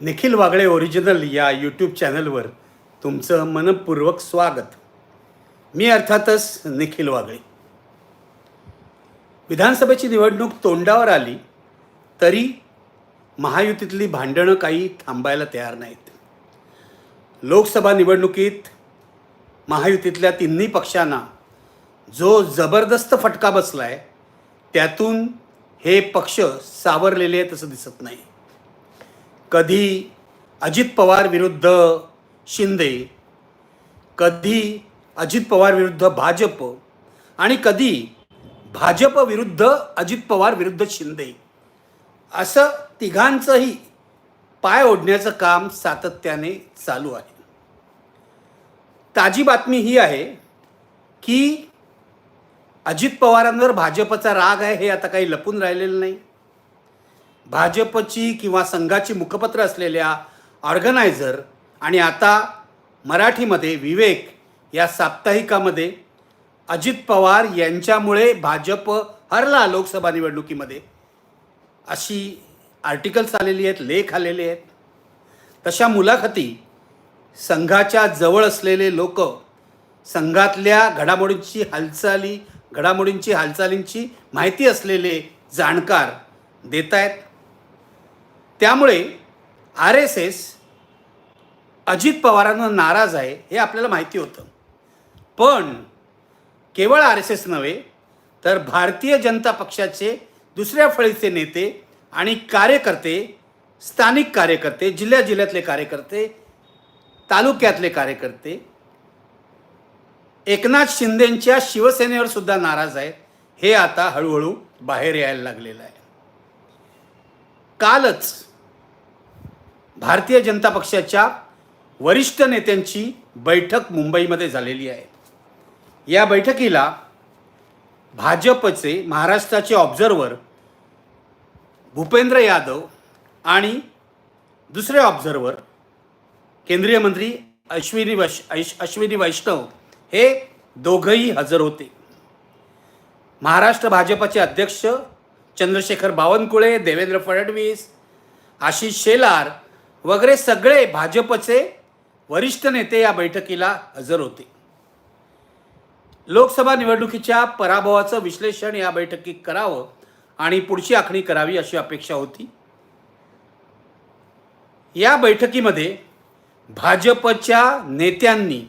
Nikhil Wagle original या YouTube चॅनलवर तुमचं मनपूर्वक स्वागत. मी अर्थातच निखिल वागळे. विधानसभेची निवडणूक तोंडावर आली तरी महायुतीतली भांडणं काही थांबायला तयार नाहीत. लोकसभा निवडणुकीत महायुतीतल्या तिन्ही पक्षांना जो जबरदस्त फटका बसला आहे त्यातून हे पक्ष सावरलेले आहेत असं दिसत नाही. कधी अजित पवार विरुद्ध शिंदे कधी अजित पवार विरुद्ध भाजप आणि कधी भाजप विरुद्ध अजित पवार विरुद्ध शिंदे. असं तिघांचंही पाय ओढण्याचं काम सातत्याने चालू आहे. ताजी बातमी ही आहे की अजित पवारांवर भाजपचा राग आहे हे आता काही लपून राहिलेलं नाही. भाजपची किंवा संघाची मुखपत्र असलेल्या ऑर्गनायझर आणि आता मराठीमध्ये विवेक या साप्ताहिकामध्ये अजित पवार यांच्यामुळे भाजप हरला लोकसभा निवडणुकीमध्ये. अशी आर्टिकल्स आलेली आहेत लेख आलेले आहेत. तशा मुलाखती संघाच्या जवळ असलेले लोक संघातल्या घडामोडींची हालचाली घडामोडींची हालचालींची माहिती असलेले जाणकार देत आहेत त्यामुळे आर एस एस अजित पवारांना नाराज आहे हे आपल्याला माहिती होतं. पण केवळ आर एस एस नव्हे तर भारतीय जनता पक्षाचे दुसऱ्या फळीचे नेते आणि कार्यकर्ते स्थानिक कार्यकर्ते जिल्ह्या जिल्ह्यातले कार्यकर्ते तालुक्यातले कार्यकर्ते एकनाथ शिंदेंच्या शिवसेनेवर सुद्धा नाराज आहेत. हे आता हळूहळू बाहेर यायला लागलेलं आहे. कालच भारतीय जनता पक्षाच्या वरिष्ठ नेत्यांची बैठक मुंबईमध्ये झालेली आहे. या बैठकीला भाजपचे महाराष्ट्राचे ऑब्झर्वर भूपेंद्र यादव आणि दुसरे ऑब्झर्वर केंद्रीय मंत्री अश्विनी वैश ऐश अश्विनी वैष्णव हे दोघंही हजर होते. महाराष्ट्र भाजपचे अध्यक्ष चंद्रशेखर बावनकुळे देवेंद्र फडणवीस आशिष शेलार वगैरे सगळे भाजपचे वरिष्ठ नेते या बैठकीला हजर होते. लोकसभा निवडणुकीच्या पराभवाचं विश्लेषण या बैठकीत करावं आणि पुढची आखणी करावी अशी अपेक्षा होती. या बैठकीमध्ये भाजपच्या नेत्यांनी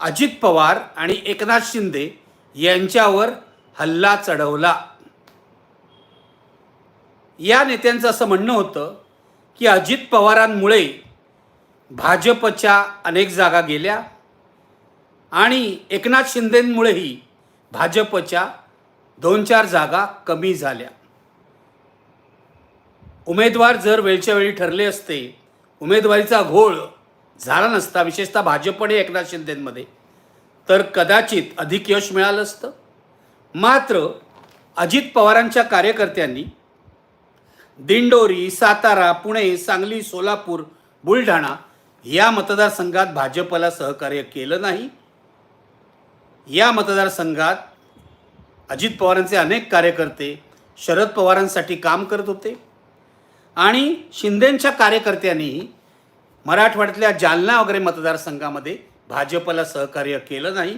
अजित पवार आणि एकनाथ शिंदे यांच्यावर हल्ला चढवला. या नेत्यांचं असं म्हणणं होतं की अजित पवारांमुळे भाजपच्या अनेक जागा गेल्या आणि एकनाथ शिंदेंमुळेही भाजपच्या दोन चार जागा कमी झाल्या. उमेदवार जर वेळच्या वेळी ठरले असते उमेदवारीचा घोळ झाला नसता विशेषतः भाजपने एकनाथ शिंदेंमध्ये तर कदाचित अधिक यश मिळालं असतं. मात्र अजित पवारांच्या कार्यकर्त्यांनी दिंडोरी सातारा पुणे सांगली सोलापूर बुलढाणा या मतदारसंघात भाजपला सहकार्य केलं नाही. या मतदारसंघात अजित पवारांचे अनेक कार्यकर्ते शरद पवारांसाठी काम करत होते आणि शिंदेंच्या कार्यकर्त्यांनीही मराठवाड्यातल्या जालना वगैरे मतदारसंघामध्ये भाजपला सहकार्य केलं नाही.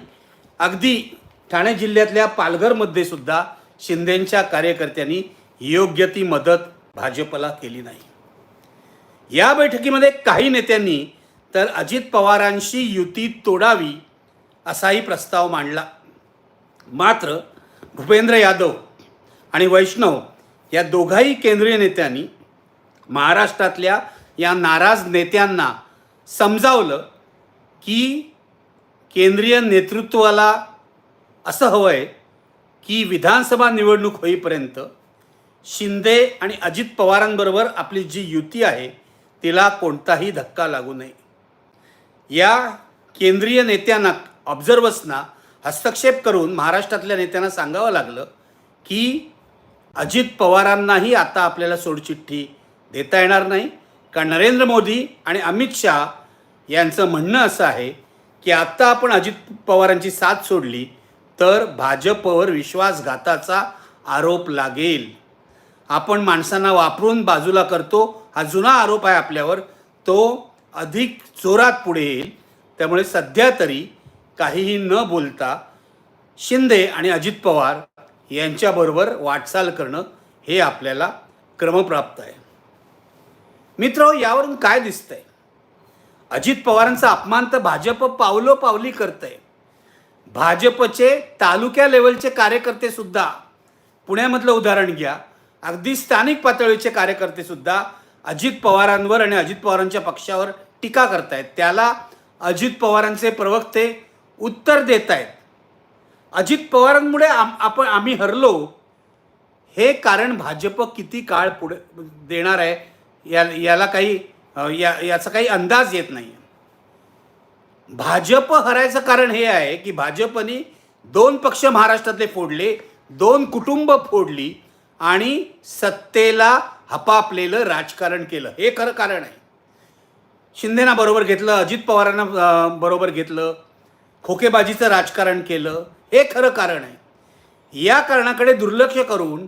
अगदी ठाणे जिल्ह्यातल्या पालघरमध्ये सुद्धा शिंदेंच्या कार्यकर्त्यांनी योग्य ती मदत भाजपला केली नाही. या बैठकीमध्ये काही नेत्यांनी तर अजित पवारांशी युती तोडावी असाही प्रस्ताव मांडला. मात्र भूपेंद्र यादव आणि वैष्णव या दोघाही केंद्रीय नेत्यांनी महाराष्ट्रातल्या या नाराज नेत्यांना समजावलं की केंद्रीय नेतृत्वाला असं हवं आहे की विधानसभा निवडणूक होईपर्यंत शिंदे आणि अजित पवारांबरोबर आपली जी युती आहे तिला कोणताही धक्का लागू नये. या केंद्रीय नेत्यांना ऑब्झर्वर्सना हस्तक्षेप करून महाराष्ट्रातल्या नेत्यांना सांगावं लागलं की अजित पवारांनाही आता आपल्याला सोडचिठ्ठी देता येणार नाही. कारण नरेंद्र मोदी आणि अमित शहा यांचं म्हणणं असं आहे की आत्ता आपण अजित पवारांची साथ सोडली तर भाजपवर विश्वासघाताचा आरोप लागेल. आपण माणसांना वापरून बाजूला करतो. हा जुना आरोप आहे आपल्यावर. तो अधिक जोरात पुढे येईल. त्यामुळे सध्या तरी काहीही न बोलता शिंदे आणि अजित पवार यांच्याबरोबर वाटचाल करणं हे आपल्याला क्रमप्राप्त आहे. मित्र यावरून काय दिसतंय? अजित पवारांचा अपमान तर भाजप पावलो पावली करतंय. भाजपचे तालुक्या लेवलचे कार्यकर्ते सुद्धा. पुण्यामधलं उदाहरण घ्या. अगदी स्थानिक पातळीचे कार्यकर्ते सुद्धा अजित पवारांवर आणि अजित पवारांच्या पक्षावर टीका करतायत. त्याला अजित पवारांचे प्रवक्ते उत्तर देत आहेत अजित पवारांमुळे आम आपण आम्ही हरलो. हे कारण भाजप किती काळ पुढे देणार आहे या याला काही या याचा काही अंदाज येत नाही भाजप हरायचं कारण हे आहे की भाजपने दोन पक्ष महाराष्ट्रातले फोडले दोन कुटुंब फोडली आणि सत्तेला हपापलेलं राजकारण केलं. हे खरं कारण आहे. शिंदेना बरोबर घेतलं अजित पवारांना बरोबर घेतलं खोकेबाजीचं राजकारण केलं हे खरं कारण आहे. या कारणाकडे दुर्लक्ष करून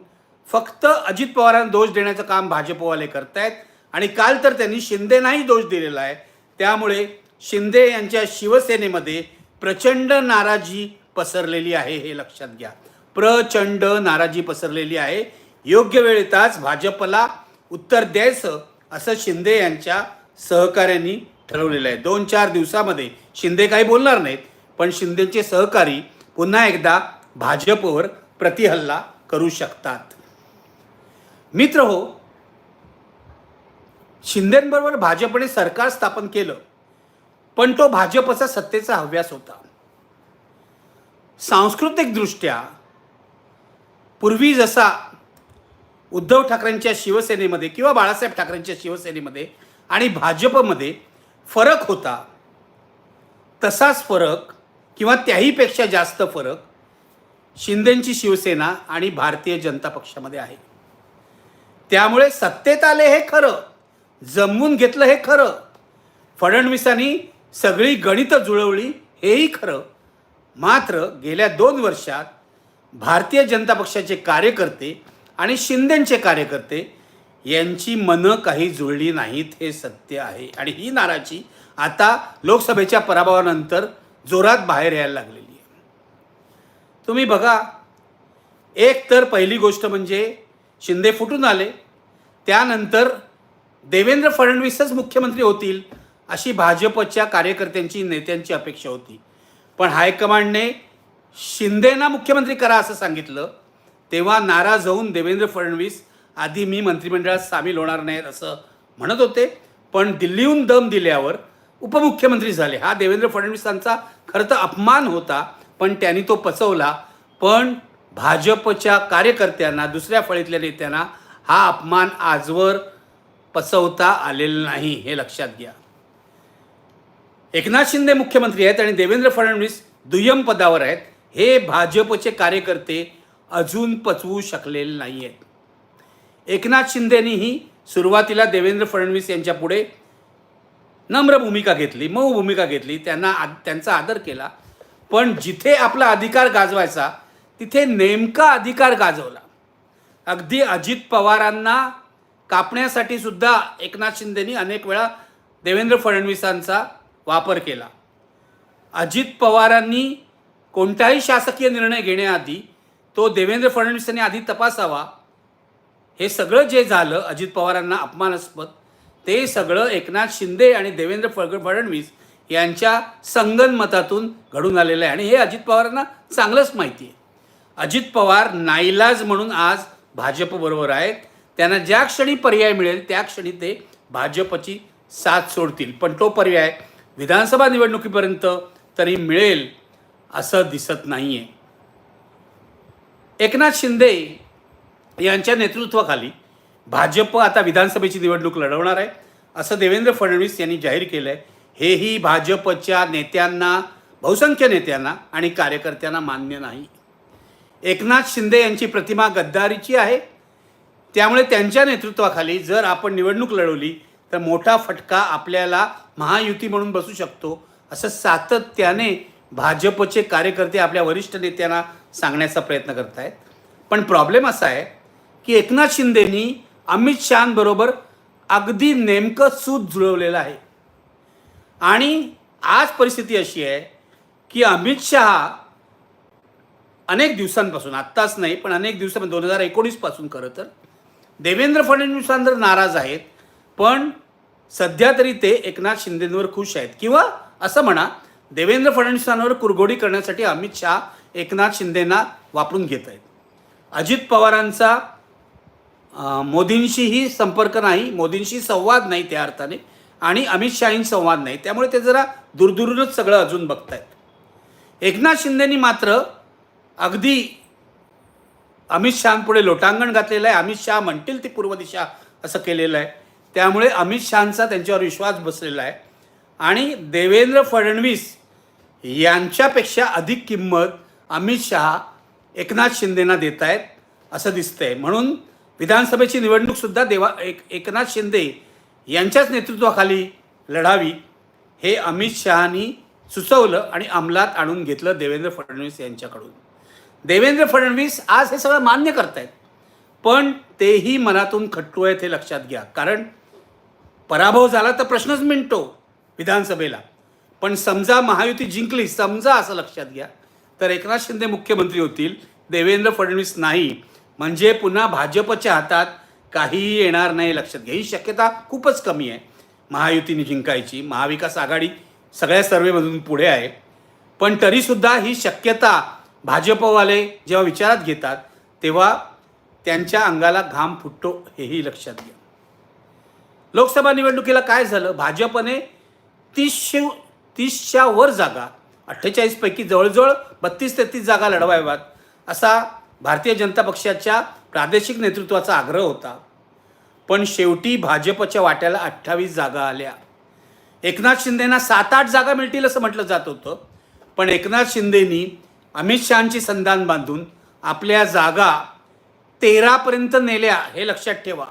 फक्त अजित पवारांना दोष देण्याचं काम भाजपवाले करतायत आणि काल तर त्यांनी शिंदेनाही दोष दिलेला आहे. त्यामुळे शिंदे यांच्या शिवसेनेमध्ये प्रचंड नाराजी पसरलेली आहे हे लक्षात घ्या. प्रचंड नाराजी पसरलेली आहे. योग्य वेळ येताच भाजपला उत्तर द्यायचं असं शिंदे यांच्या सहकाऱ्यांनी ठरवलेलं आहे. दोन चार दिवसामध्ये शिंदे काही बोलणार नाहीत पण शिंदेचे सहकारी पुन्हा एकदा भाजपवर प्रतिहल्ला करू शकतात. मित्र हो शिंदेबरोबर भाजपने सरकार स्थापन केलं पण तो भाजपचा सत्तेचा हव्यास होता. सांस्कृतिकदृष्ट्या पूर्वी जसा उद्धव ठाकरेंच्या शिवसेनेमध्ये किंवा बाळासाहेब ठाकरेंच्या शिवसेनेमध्ये आणि भाजपमध्ये फरक होता तसाच फरक किंवा त्याहीपेक्षा जास्त फरक शिंदेंची शिवसेना आणि भारतीय जनता पक्षामध्ये आहे. त्यामुळे सत्तेत आले हे खरं जमवून घेतलं हे खरं फडणवीसांनी सगळी गणितं जुळवली हेही खरं. मात्र गेल्या दोन वर्षात भारतीय जनता पक्षाचे कार्यकर्ते आणि शिंदेचे कार्यकर्ते यांची मनं काही जुळली नाहीत हे सत्य आहे. आणि ही नाराजी आता लोकसभेच्या पराभवानंतर जोरात बाहेर यायला लागलेली आहे. तुम्ही बघा एक तर पहिली गोष्ट म्हणजे शिंदे फुटून आले. त्यानंतर देवेंद्र फडणवीसच मुख्यमंत्री होतील अशी भाजपच्या कार्यकर्त्यांची नेत्यांची अपेक्षा होती. पण हायकमांडने शिंदेना मुख्यमंत्री करा असं सांगितलं तेव्हा नाराज होऊन देवेंद्र फडणवीस आधी मी मंत्रिमंडळात सामील होणार नाहीत असं म्हणत होते पण दिल्लीहून दम दिल्यावर उपमुख्यमंत्री झाले. हा देवेंद्र फडणवीसांचा खरं तर अपमान होता पण त्यांनी तो पचवला. पण भाजपच्या कार्यकर्त्यांना दुसऱ्या फळीतल्या नेत्यांना हा अपमान आजवर पचवता आलेला नाही हे लक्षात घ्या. एकनाथ शिंदे मुख्यमंत्री आहेत आणि देवेंद्र फडणवीस दुय्यम पदावर आहेत. हे भाजपचे कार्यकर्ते अजून पचवू शकलेले नाही आहेत एकनाथ शिंदेनीही सुरुवातीला देवेंद्र फडणवीस यांच्या पुढे नम्र भूमिका घेतली मऊ भूमिका घेतली त्यांना आद त्यांचा आदर केला. पण जिथे आपला अधिकार गाजवायचा तिथे नेमका अधिकार गाजवला. अगदी अजित पवारांना कापण्यासाठी सुद्धा एकनाथ शिंदेनी अनेक वेळा देवेंद्र फडणवीसांचा वापर केला. अजित पवारांनी कोणताही शासकीय निर्णय घेण्याआधी तो देवेंद्र फडणवीसांनी आधी तपासावा. हे सगळं जे झालं अजित पवारांना अपमानास्पद ते सगळं एकनाथ शिंदे आणि देवेंद्र फड फडणवीस यांच्या संगनमतातून घडून आलेलं आहे. आणि हे अजित पवारांना चांगलंच माहिती आहे. अजित पवार नाईलाज म्हणून आज भाजपबरोबर आहेत. त्यांना ज्या क्षणी पर्याय मिळेल त्या क्षणी ते भाजपची साथ सोडतील. पण तो पर्याय विधानसभा निवडणुकीपर्यंत तरी मिळेल. असं दिसत नाही आहे एकनाथ शिंदे यांच्या नेतृत्वाखाली भाजप आता विधानसभेची निवडणूक लढवणार आहे. असं देवेंद्र फडणवीस यांनी जाहीर केलं आहे हेही भाजपच्या नेत्यांना बहुसंख्य नेत्यांना आणि कार्यकर्त्यांना मान्य नाही. एकनाथ शिंदे यांची प्रतिमा गद्दारीची आहे. त्यामुळे त्यांच्या नेतृत्वाखाली जर आपण निवडणूक लढवली तर मोठा फटका आपल्याला महायुती म्हणून बसू शकतो असं सातत्याने भाजपचे कार्यकर्ते आपल्या वरिष्ठ नेत्यांना सांगण्याचा प्रयत्न करत आहेत पण प्रॉब्लेम असा आहे की एकनाथ शिंदेनी अमित शहांबरोबर अगदी नेमकं सूत जुळवलेलं आहे. आणि आज परिस्थिती अशी आहे की अमित शहा अनेक दिवसांपासून आत्ताच नाही पण अनेक दिवसा दोन हजार एकोणीसपासून खरं तर देवेंद्र फडणवीसांवर नाराज आहेत. पण सध्या तरी ते एकनाथ शिंदेंवर खुश आहेत. किंवा असं म्हणा देवेंद्र फडणवीसांवर कुरघोडी करण्यासाठी अमित शहा एकनाथ शिंदेना वापरून घेत आहेत. अजित पवारांचा मोदींशीही संपर्क नाही मोदींशी संवाद नाही त्या अर्थाने आणि अमित शहाही संवाद नाही. त्यामुळे ते जरा दूरदूरूनच सगळं अजून बघतायत. एकनाथ शिंदेनी मात्र अगदी अमित शहापुढे लोटांगण घातलेलं आहे. अमित शहा म्हणतील ती पूर्व दिशा असं केलेलं आहे. त्यामुळे अमित शहाचा त्यांच्यावर विश्वास बसलेला आहे. आणि देवेंद्र फडणवीस यांच्यापेक्षा अधिक किंमत अमित शहा एकनाथ शिंदेना देत आहेत असं दिसतंय. म्हणून विधानसभेची निवडणूकसुद्धा देवा एक एकनाथ शिंदे यांच्याच नेतृत्वाखाली लढावी हे अमित शहानी सुचवलं आणि अंमलात आणून घेतलं देवेंद्र फडणवीस यांच्याकडून. देवेंद्र फडणवीस आज हे सगळं मान्य करतायत पण तेही मनातून खट्टू आहेत हे लक्षात घ्या. कारण पराभव झाला तर प्रश्नच मिटतो विधानसभेला. पण समजा महायुती जिंकली समजा असं लक्षात घ्या. तर एकनाथ शिंदे मुख्यमंत्री होतील देवेंद्र फडणवीस नाही. म्हणजे पुन्हा भाजपच्या हातात काहीही येणार नाही लक्षात घ्या. ही शक्यता खूपच कमी आहे. महायुतीने जिंकायची महाविकास आघाडी सगळ्या सर्वेमधून पुढे आहे. पण तरीसुद्धा ही शक्यता भाजपवाले जेव्हा विचारात घेतात तेव्हा त्यांच्या अंगाला घाम फुटतो हेही लक्षात घ्या. लोकसभा निवडणुकीला काय झालं? भाजपने तीसशे तीसच्या वर जागा अठ्ठेचाळीसपैकी जवळजवळ बत्तीस तेहतीस जागा लढवाव्यात असा भारतीय जनता पक्षाच्या प्रादेशिक नेतृत्वाचा आग्रह होता. पण शेवटी भाजपच्या वाट्याला अठ्ठावीस जागा आल्या. एकनाथ शिंदेना सात आठ जागा मिळतील असं म्हटलं जात होतं. पण एकनाथ शिंदेनी अमित शहाची संधान बांधून आपल्या जागा तेरापर्यंत नेल्या हे लक्षात ठेवा.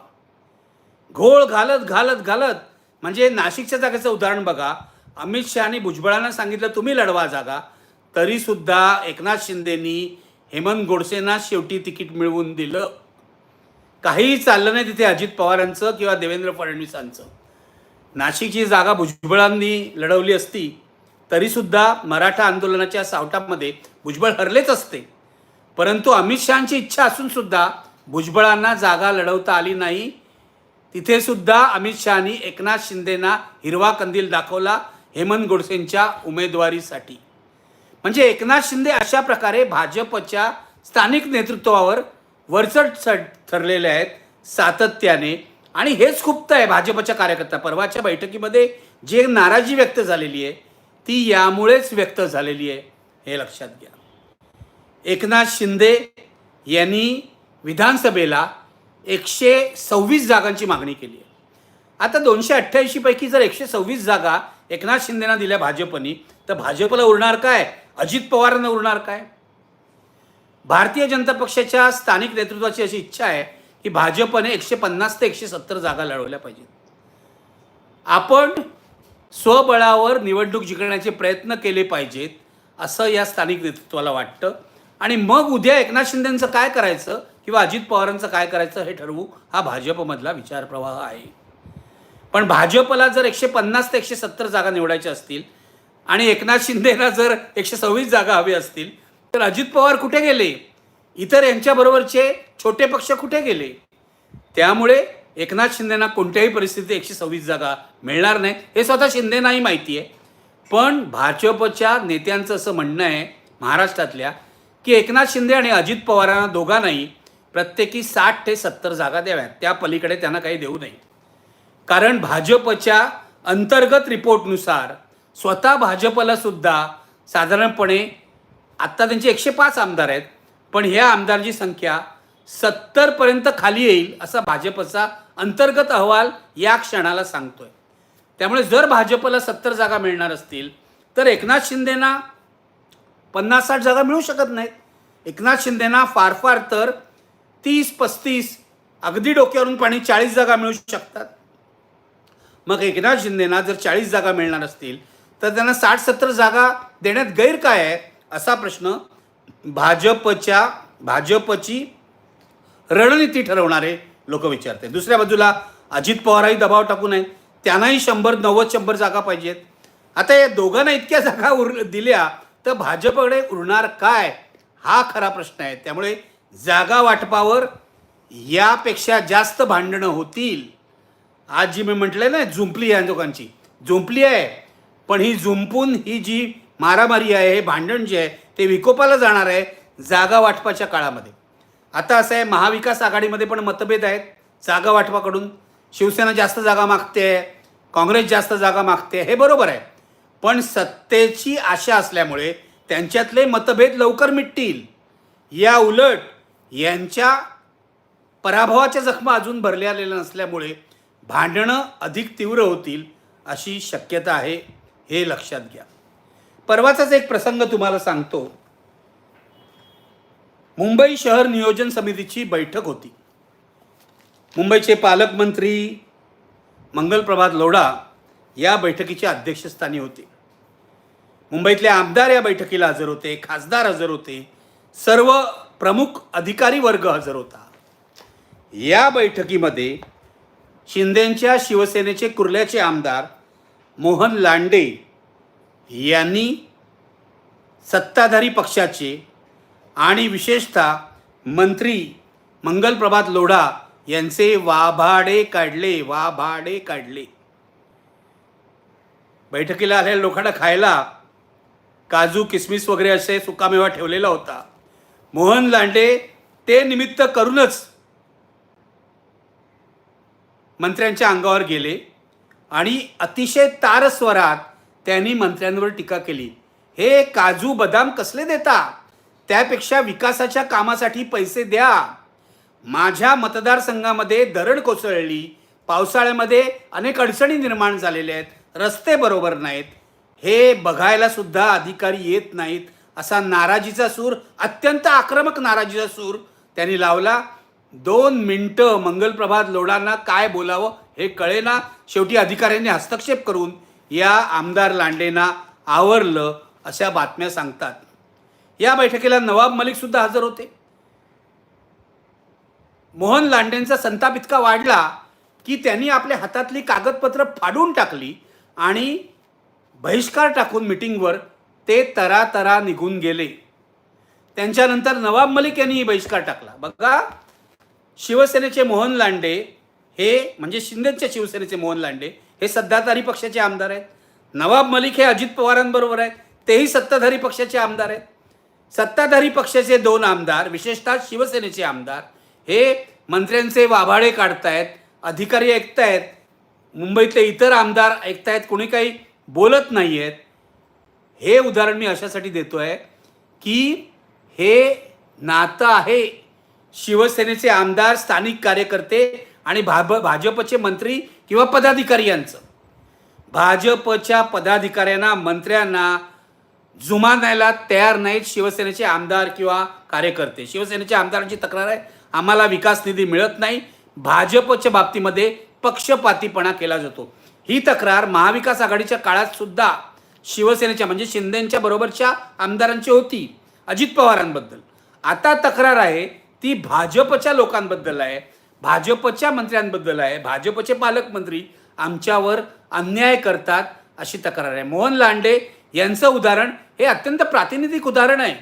घोळ घालत घालत घालत म्हणजे नाशिकच्या जागेचं उदाहरण बघा. अमित शहानी भुजबळांना सांगितलं तुम्ही लढवा जागा. तरीसुद्धा एकनाथ शिंदेनी हेमंत गोडसेंना शेवटी तिकीट मिळवून दिलं. काहीही चाललं नाही तिथे अजित पवारांचं किंवा देवेंद्र फडणवीसांचं. नाशिकची जागा भुजबळांनी लढवली असती तरीसुद्धा मराठा आंदोलनाच्या सावटामध्ये भुजबळ हरलेच असते. परंतु अमित शहाची इच्छा असूनसुद्धा भुजबळांना जागा लढवता आली नाही. तिथे सुद्धा अमित शहानी एकनाथ शिंदेना हिरवा कंदील दाखवला हेमंत गोडसेंच्या उमेदवारीसाठी. म्हणजे एकनाथ शिंदे अशा प्रकारे भाजपच्या स्थानिक नेतृत्वावर वरचढ चढ ठरलेले आहेत सातत्याने. आणि हेच खुप्त आहे भाजपच्या कार्यकर्ता. परवाच्या बैठकीमध्ये जे नाराजी व्यक्त झालेली आहे ती यामुळेच व्यक्त झालेली आहे हे लक्षात घ्या. एकनाथ शिंदे यांनी विधानसभेला एकशे सव्वीस जागांची मागणी केली आहे. आता दोनशे अठ्ठ्याऐंशीपैकी जर एकशे सव्वीस जागा एकनाथ शिंदेना दिल्या भाजपनी तर भाजपला उरणार काय? अजित पवारांना उरणार काय? भारतीय जनता पक्षाच्या स्थानिक नेतृत्वाची अशी इच्छा आहे की भाजपने एकशे पन्नास ते एकशे सत्तर जागा लढवल्या पाहिजेत. आपण स्वबळावर निवडणूक जिंकण्याचे प्रयत्न केले पाहिजेत असं या स्थानिक नेतृत्वाला वाटतं. आणि मग उद्या एकनाथ शिंदेंचं काय करायचं? किंवा अजित पवारांचं काय करायचं हे ठरवू हा भाजपमधला विचारप्रवाह आहे. पण भाजपला जर एकशे पन्नास ते एकशे सत्तर जागा निवडायच्या असतील आणि एकनाथ शिंदेना जर एकशे सव्वीस जागा हवी असतील तर अजित पवार कुठे गेले? इतर यांच्याबरोबरचे छोटे पक्ष कुठे गेले? त्यामुळे एकनाथ शिंदेना कोणत्याही परिस्थितीत एकशे सव्वीस जागा मिळणार नाही हे स्वतः शिंदेनाही माहिती आहे. पण भाजपच्या नेत्यांचं असं म्हणणं आहे महाराष्ट्रातल्या की एकनाथ शिंदे आणि अजित पवारांना दोघांनाही प्रत्येकी साठ ते सत्तर जागा द्याव्यात. त्या पलीकडे त्यांना काही देऊ नये. कारण भाजपच्या अंतर्गत रिपोर्टनुसार स्वतः भाजपला सुद्धा साधारणपणे आत्ता त्यांचे एकशे पाच आमदार आहेत पण ह्या आमदारची संख्या सत्तरपर्यंत खाली येईल असा भाजपचा अंतर्गत अहवाल या क्षणाला सांगतोय. त्यामुळे जर भाजपला सत्तर जागा मिळणार असतील तर एकनाथ शिंदेना पन्नास साठ जागा मिळू शकत नाहीत. एकनाथ शिंदेना फार फार तर तीस पस्तीस अगदी डोक्यावरून पाणी चाळीस जागा मिळू शकतात. मग एकनाथ शिंदेना जर चाळीस जागा मिळणार असतील तर त्यांना साठ सत्तर जागा देण्यात गैर काय आहे असा प्रश्न भाजपच्या भाजपची रणनीती ठरवणारे लोक विचारते दुसऱ्या बाजूला अजित पवारही दबाव टाकू नये त्यांनाही शंभर नव्वद शंभर जागा पाहिजेत. आता या दोघांना इतक्या जागा उर दिल्या तर भाजपकडे उरणार काय? हा खरा प्रश्न आहे. त्यामुळे जागा वाटपावर यापेक्षा जास्त भांडणं होतील. आज जी मी म्हटलं ना झुंपली या दोघांची. झुंपली आहे पण ही झुंपून ही जी मारामारी आहे हे भांडण जे आहे ते विकोपाला जाणार आहे जागा वाटपाच्या काळामध्ये. आता असं आहे महाविकास आघाडीमध्ये पण मतभेद आहेत जागा वाटपाकडून. शिवसेना जास्त जागा मागते आहे काँग्रेस जास्त जागा मागते हे बरोबर आहे. पण सत्तेची आशा असल्यामुळे त्यांच्यातले मतभेद लवकर मिटतील. या उलट यांच्या पराभवाच्या जखमा अजून भरल्या आलेल्या नसल्यामुळे भांडणं अधिक तीव्र होतील अशी शक्यता आहे हे लक्षात घ्या. परवाचाच एक प्रसंग तुम्हाला सांगतो. मुंबई शहर नियोजन समितीची बैठक होती. मुंबईचे पालकमंत्री मंगलप्रभात लोढा या बैठकीच्या अध्यक्षस्थानी होते. मुंबईतले आमदार या बैठकीला हजर होते खासदार हजर होते. सर्व प्रमुख अधिकारी वर्ग हजर होता. या बैठकीमध्ये शिंदेंच्या शिवसेनेचे कुर्ल्याचे आमदार मोहन लांडे यांनी सत्ताधारी पक्षाचे आणि विशेषतः मंत्री मंगलप्रभात लोढा यांचे वाभाडे काढले वाभाडे काढले. बैठकीला आलेल्या लोकांना खायला काजू किसमिस वगैरे असे सुकामेवा ठेवलेला होता. मोहन लांडे ते निमित्त करूनच मंत्र्यांच्या अंगावर गेले आणि अतिशय तारस्वरात त्यांनी मंत्र्यांवर टीका केली. हे काजू बदाम कसले देता? त्यापेक्षा विकासाच्या कामासाठी पैसे द्या. माझ्या मतदारसंघामध्ये दरड कोसळली. पावसाळ्यामध्ये अनेक अडचणी निर्माण झालेल्या आहेत. रस्ते बरोबर नाहीत. हे बघायला सुद्धा अधिकारी येत नाहीत. असा नाराजीचा सूर अत्यंत आक्रमक नाराजीचा सूर त्यांनी लावला. दोन मिनटं मंगलप्रभात लोढांना काय बोलावं हे कळेना शेवटी अधिकाऱ्यांनी हस्तक्षेप करून या आमदार लांडेंना आवरलं अशा बातम्या सांगतात. या बैठकीला नवाब मलिकसुद्धा हजर होते. मोहन लांडेंचा संताप इतका वाढला की त्यांनी आपल्या हातातली कागदपत्र फाडून टाकली आणि बहिष्कार टाकून मिटिंगवर ते तरातरा निघून गेले. त्यांच्यानंतर नवाब मलिक यांनी बहिष्कार टाकला. बघा शिवसेनेचे मोहन लांडे हे म्हणजे शिंदेच्या शिवसेनेचे मोहन लांडे हे सत्ताधारी पक्षाचे आमदार आहेत. नवाब मलिक हे अजित पवारांबरोबर आहेत. तेही सत्ताधारी पक्षाचे आमदार आहेत. सत्ताधारी पक्षाचे दोन आमदार विशेषतः शिवसेनेचे आमदार हे मंत्र्यांचे वाभाडे काढतायत अधिकारी ऐकतायत. मुंबईतले इतर आमदार ऐकतायत कोणी काही बोलत नाही आहेत हे उदाहरण मी अशासाठी देतो आहे की हे नातं आहे शिवसेनेचे आमदार स्थानिक कार्यकर्ते आणि भाब भाजपचे मंत्री किंवा पदाधिकारी यांचं. भाजपच्या पदाधिकाऱ्यांना मंत्र्यांना जुमानायला तयार नाहीत शिवसेनेचे आमदार किंवा कार्यकर्ते. शिवसेनेच्या आमदारांची तक्रार आहे आम्हाला विकास निधी मिळत नाही. भाजपच्या बाबतीमध्ये पक्षपातीपणा केला जातो. ही तक्रार महाविकास आघाडीच्या काळात सुद्धा शिवसेनेच्या म्हणजे शिंदेच्या बरोबरच्या आमदारांची होती अजित पवारांबद्दल. आता तक्रार आहे ती भाजपच्या लोकांबद्दल आहे भाजपच्या मंत्र्यांबद्दल आहे भाजपचे पालकमंत्री आमच्यावर अन्याय करतात अशी तक्रार आहे. मोहन लांडे यांचं उदाहरण हे अत्यंत प्रातिनिधिक उदाहरण आहे.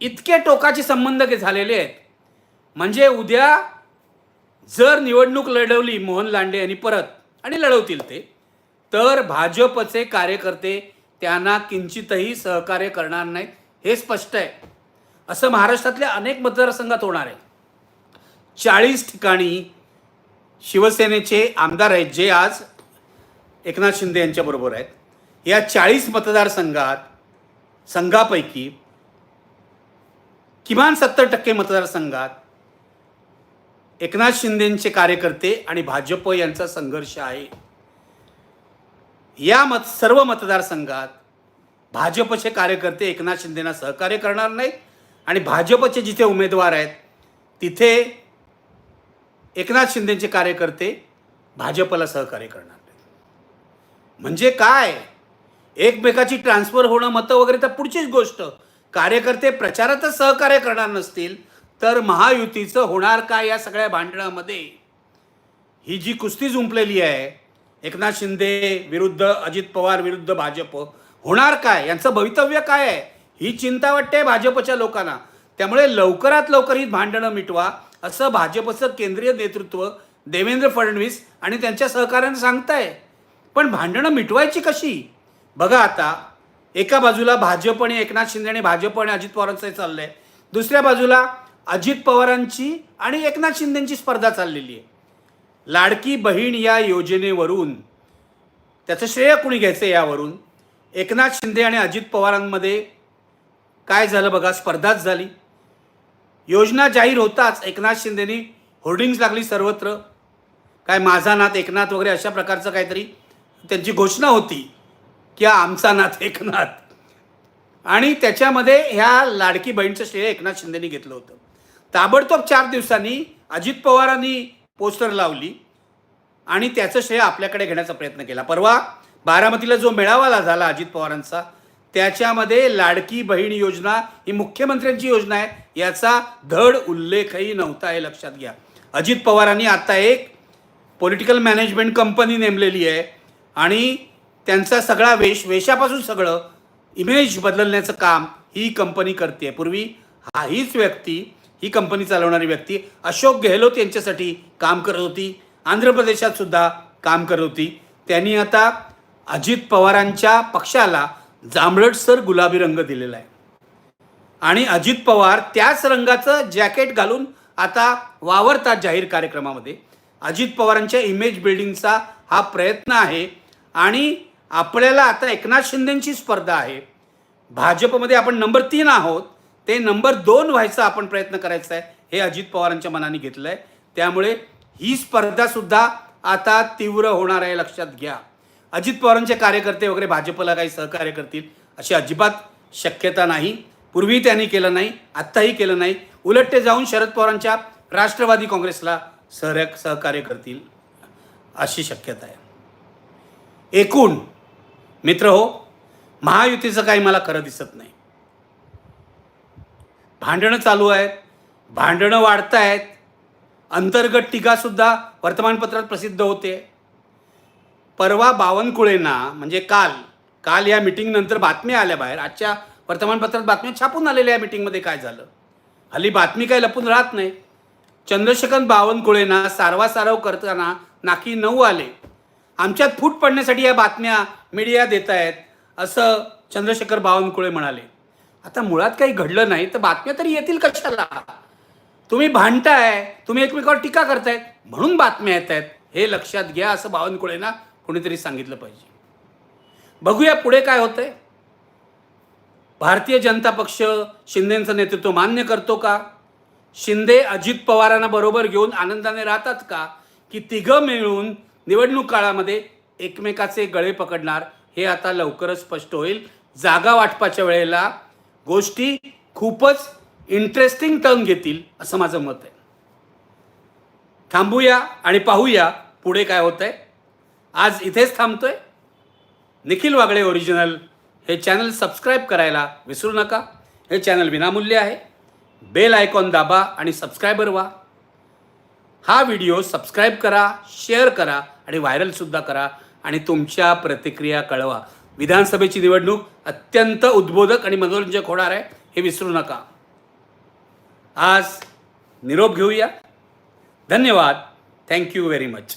इतके टोकाचे संबंध झालेले आहेत. म्हणजे उद्या जर निवडणूक लढवली मोहन लांडे यांनी परत आणि लढवतील ते तर भाजपचे कार्यकर्ते त्यांना किंचितही सहकार्य करणार नाहीत हे स्पष्ट आहे. असं महाराष्ट्रातल्या अनेक मतदारसंघात होणार आहे. चाळीस ठिकाणी शिवसेनेचे आमदार आहेत जे आज एकनाथ शिंदे यांच्याबरोबर आहेत. या चाळीस मतदारसंघात संघापैकी किमान सत्तर टक्के मतदारसंघात एकनाथ शिंदेंचे कार्यकर्ते आणि भाजप यांचा संघर्ष आहे. या मत सर्व मतदारसंघात भाजपचे कार्यकर्ते एकनाथ शिंदेना सहकार्य करणार नाहीत आणि भाजपचे जिथे उमेदवार आहेत तिथे एकनाथ शिंदेचे कार्यकर्ते भाजपला सहकार्य करणार नाहीत. म्हणजे काय? एकमेकाची ट्रान्सफर होणं मतं वगैरे तर पुढचीच गोष्ट. कार्यकर्ते प्रचारातच सहकार्य करणार नसतील तर महायुतीचं होणार काय या सगळ्या भांडणामध्ये? ही जी कुस्ती जुंपलेली आहे एकनाथ शिंदे विरुद्ध अजित पवार विरुद्ध भाजप. होणार काय? यांचं भवितव्य काय आहे? ही चिंता वाटते भाजपच्या लोकांना. त्यामुळे लवकरात लवकर ही भांडणं मिटवा असं भाजपचं केंद्रीय नेतृत्व देवेंद्र फडणवीस आणि त्यांच्या सहकाऱ्यांना सांगताय. पण भांडणं मिटवायची कशी? बघा आता एका बाजूला भाजप आणि एकनाथ शिंदे आणि भाजप आणि अजित पवारांचं हे चाललंय. दुसऱ्या बाजूला अजित पवारांची आणि एकनाथ शिंदेंची स्पर्धा चाललेली आहे. लाडकी बहीण या योजनेवरून त्याचं श्रेय कुणी घ्यायचं यावरून एकनाथ शिंदे आणि अजित पवारांमध्ये काय झालं बघा स्पर्धाच झाली. योजना जाहीर होताच एकनाथ शिंदेनी होर्डिंग्स लागली सर्वत्र. काय माझा नाथ एकनाथ वगैरे अशा प्रकारचं काहीतरी त्यांची घोषणा होती की आमचा नाथ एकनाथ. आणि त्याच्यामध्ये ह्या लाडकी बहीणचं श्रेय एकनाथ शिंदेनी घेतलं होतं. ताबडतोब चार दिवसांनी अजित पवारांनी पोस्टर लावली आणि त्याचं श्रेय आपल्याकडे घेण्याचा प्रयत्न केला. परवा बारामतीला जो मेळावाला झाला अजित पवारांचा त्याच्यामध्ये लाडकी बहीण योजना ही मुख्यमंत्र्यांची योजना आहे याचा धड उल्लेखही नव्हता हे लक्षात घ्या. अजित पवारांनी आता एक पॉलिटिकल मॅनेजमेंट कंपनी नेमलेली आहे आणि त्यांचा सगळा वेश वेशापासून सगळं इमेज बदलण्याचं काम ही कंपनी करते पूर्वी हा हीच व्यक्ती ही कंपनी चालवणारी व्यक्ती अशोक गेहलोत यांच्यासाठी काम करत होती. आंध्र प्रदेशात सुद्धा काम करत होती. त्यांनी आता अजित पवारांच्या पक्षाला जांभळटसर गुलाबी रंग दिलेला आहे. आणि अजित पवार त्याच रंगाचं जॅकेट घालून आता वावरतात जाहीर कार्यक्रमामध्ये. अजित पवारांच्या इमेज बिल्डिंगचा हा प्रयत्न आहे. आणि आपल्याला आता एकनाथ शिंदेंची स्पर्धा आहे. भाजपमध्ये आपण नंबर तीन आहोत. ते नंबर दोन व्हायचा आपण प्रयत्न करायचा आहे. हे अजित पवारांच्या मनाने घेतलं आहे त्यामुळे ही स्पर्धासुद्धा आता तीव्र होणार आहे लक्षात घ्या. अजित पवारांचे कार्यकर्ते वगैरे भाजपला काही सहकार्य करतील अशी अजिबात शक्यता नाही. पूर्वी त्यांनी केलं नाही आत्ताही केलं नाही. उलट ते जाऊन शरद पवारांच्या राष्ट्रवादी काँग्रेसला सहर सहकार्य करतील अशी शक्यता आहे. एकूण मित्र हो महायुतीचं काही मला खरं दिसत नाही. भांडणं चालू आहेत भांडणं वाढत आहेत. अंतर्गत टीकासुद्धा वर्तमानपत्रात प्रसिद्ध होते. परवा बावनकुळेंना म्हणजे काल काल या मिटिंगनंतर बातम्या आल्या बाहेर. आजच्या वर्तमानपत्रात बातम्या छापून आलेल्या या मिटिंगमध्ये काय झालं? हल्ली बातमी काही लपून राहत नाही. चंद्रशेखर बावनकुळेंना सारवासारव करताना नाकी नऊ आले. आमच्यात फूट पडण्यासाठी या बातम्या मीडिया देत आहेत असं चंद्रशेखर बावनकुळे म्हणाले. आता मुळात काही घडलं नाही तर बातम्या तरी येतील कशाला? तुम्ही भांडताय तुम्ही एकमेकावर टीका करतायत म्हणून बातम्या येत आहेत हे लक्षात घ्या असं बावनकुळेंना कोणीतरी सांगितलं पाहिजे. बघूया पुढे काय होतंय. भारतीय जनता पक्ष शिंदेचं नेतृत्व मान्य करतो का? शिंदे अजित पवारांना बरोबर घेऊन आनंदाने राहतात का? की तिघं मिळून निवडणूक काळामध्ये एकमेकाचे गळे पकडणार हे आता लवकरच स्पष्ट होईल. जागा वाटपाच्या वेळेला गोष्टी खूपच इंटरेस्टिंग टर्न घेतील असं माझं मत आहे. थांबूया आणि पाहूया पुढे काय होत आहे आज इथेच थांबतोय. निखिल वागळे ओरिजिनल हे चॅनल सबस्क्राईब करायला विसरू नका. हे चॅनल विनामूल्य आहे. बेल आयकॉन दाबा आणि सबस्क्रायबर व्हा. हा व्हिडिओ सबस्क्राईब करा शेअर करा आणि व्हायरलसुद्धा करा आणि तुमच्या प्रतिक्रिया कळवा. विधानसभेची निवडणूक अत्यंत उद्बोधक आणि मनोरंजक होणार आहे हे विसरू नका. आज निरोप घेऊया. धन्यवाद. Thank you very much